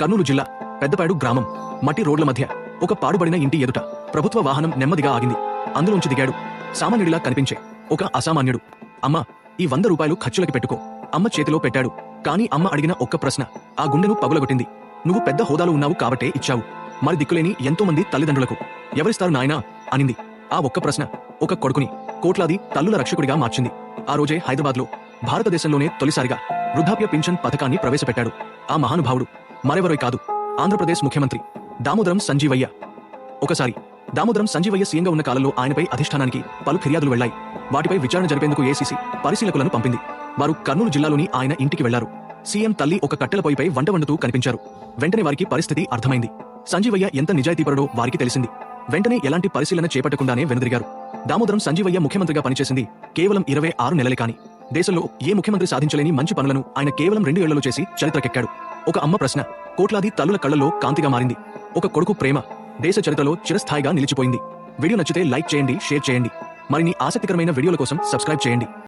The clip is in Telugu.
కర్నూలు జిల్లా పెద్దపాడు గ్రామం మట్టి రోడ్ల మధ్య ఒక పాడుబడిన ఇంటి ఎదుట ప్రభుత్వ వాహనం నెమ్మదిగా ఆగింది. అందులోంచి దిగాడు. సామాన్యుడిలా కనిపించే ఒక అసామాన్యుడు. అమ్మా ఈ వంద రూపాయలు ఖర్చులకి పెట్టుకో. అమ్మ చేతిలో పెట్టాడు. కాని అమ్మ అడిగిన ఒక్క ప్రశ్న ఆ గుండెను పగులగొట్టింది. నువ్వు పెద్ద హోదాలో ఉన్నావు కాబట్టే ఇచ్చావు. మరి దిక్కులేని ఎంతో మంది తల్లిదండ్రులకు ఎవరిస్తారు నాయనా? అనింది. ఆ ఒక్క ప్రశ్న ఒక కొడుకుని కోట్లాది తల్లుల రక్షకుడిగా మార్చింది. ఆ రోజే హైదరాబాద్లో భారతదేశంలోనే తొలిసారిగా వృద్ధాప్య పింఛన్ పథకాన్ని ప్రవేశపెట్టాడు. ఆ మహానుభావుడు మరెవరో కాదు. ఆంధ్రప్రదేశ్ ముఖ్యమంత్రి దామోదరం సంజీవయ్య. ఒకసారి దామోదరం సంజీవయ్య సీఎంగా ఉన్న కాలంలో ఆయనపై అధిష్టానానికి పలు ఫిర్యాదులు వెళ్ళాయి వాటిపై విచారణ జరిపేందుకు ఏసీసీ పరిశీలకులను పంపింది. వారు కర్నూలు జిల్లాలోని ఆయన ఇంటికి వెళ్ళారు. సీఎం తల్లి ఒక కట్టెల పొయ్యిపై వంట వండుతూ కనిపించారు. వెంటనే వారికి పరిస్థితి అర్థమైంది. సంజీవయ్య ఎంత నిజాయితీపరుడో వారికి తెలిసింది. వెంటనే ఎలాంటి పరిశీలన చేపట్టకుండానే వెనుదిరిగారు. దామోదరం సంజీవయ్య ముఖ్యమంత్రిగా పనిచేసింది కేవలం ఇరవై ఆరు నెలలే కాని దేశంలో ఏ ముఖ్యమంత్రి సాధించలేని మంచి పనులను ఆయన కేవలం రెండు ఏళ్ళలో చేసి చరిత్రకెక్కాడు. ఒక అమ్మ ప్రశ్న. కోట్లాది తల్లుల కళ్ళలో కాంతిగా మారింది. ఒక కొడుకు ప్రేమ. దేశ చరిత్రలో చిరస్థాయిగా నిలిచిపోయింది. వీడియో నచ్చితే లైక్ చేయండి షేర్ చేయండి. మరిన్ని ఆసక్తికరమైన వీడియోల కోసం సబ్స్క్రైబ్ చేయండి.